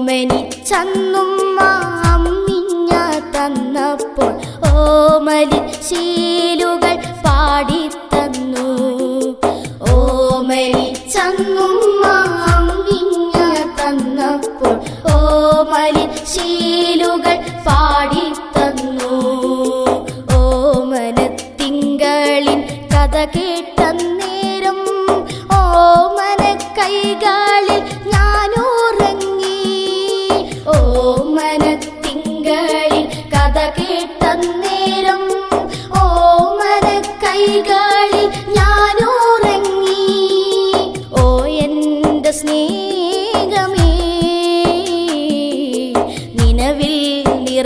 ഓമനിച്ചന്നും അമ്മിഞ്ഞ തന്നപ്പോൾ ഓമലി ശീലുകൾ പാടിത്തന്നു. ഓമനിച്ചന്നും അമ്മിഞ്ഞ തന്നപ്പോൾ ഓമലി ശീലുകൾ പാടിത്തന്നു. ഓമനത്തിങ്കളിൻ കഥ കേട്ട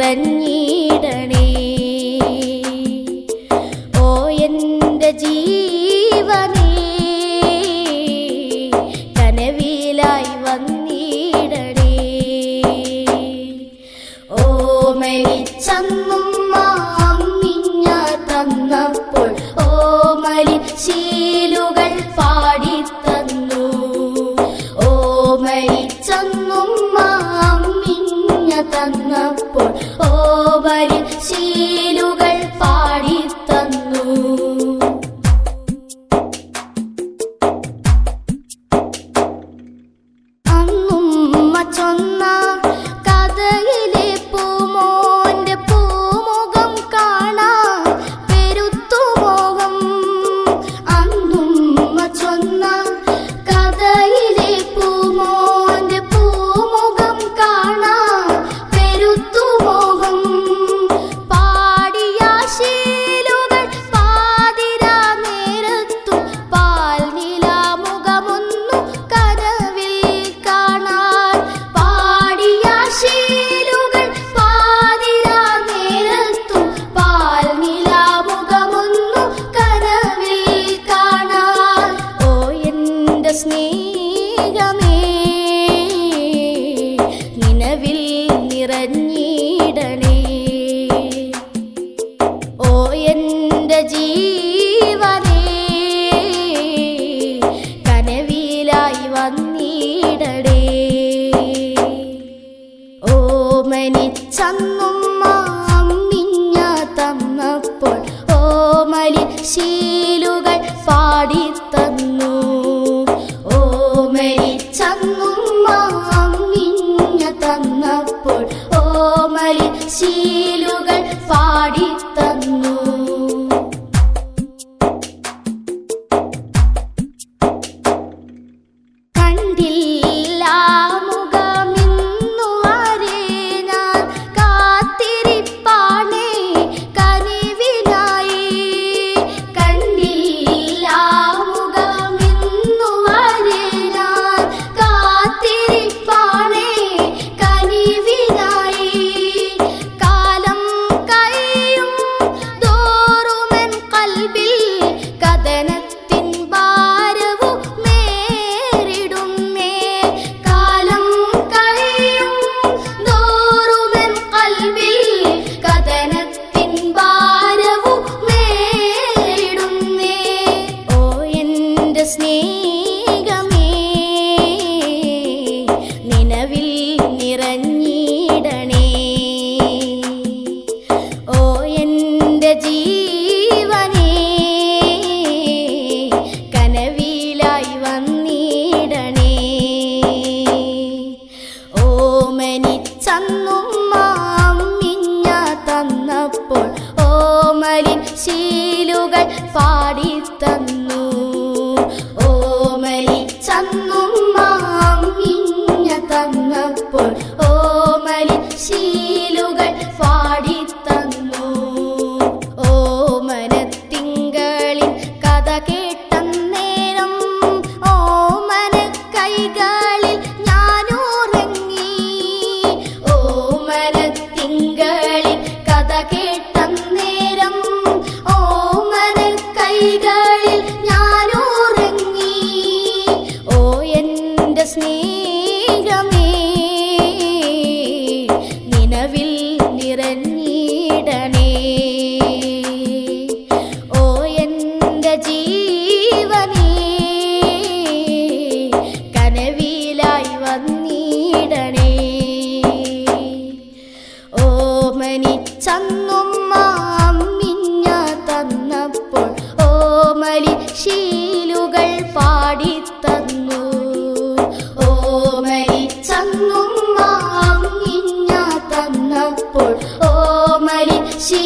നിറഞ്ഞിടണേ ഓ എന്റെ ജീവനേ കനവിലായി വന്നിടണേ. ഓ മരിച്ചന്നും മാമിഞ്ഞ തന്നപ്പോൾ ഓ മരിച്ചീ വന്നപ്പോൾ ഓവരിൽ ശീലുകൾ തന്നു അന്നും മച്ചൊന്നാ ചന്നുമ്മ തന്നപ്പോൾ ഓമലി ശീലുകൾ തന്നപ്പോൾ ശീലുകൾ പാടി അപ്പോൾ ഓമരി ശീ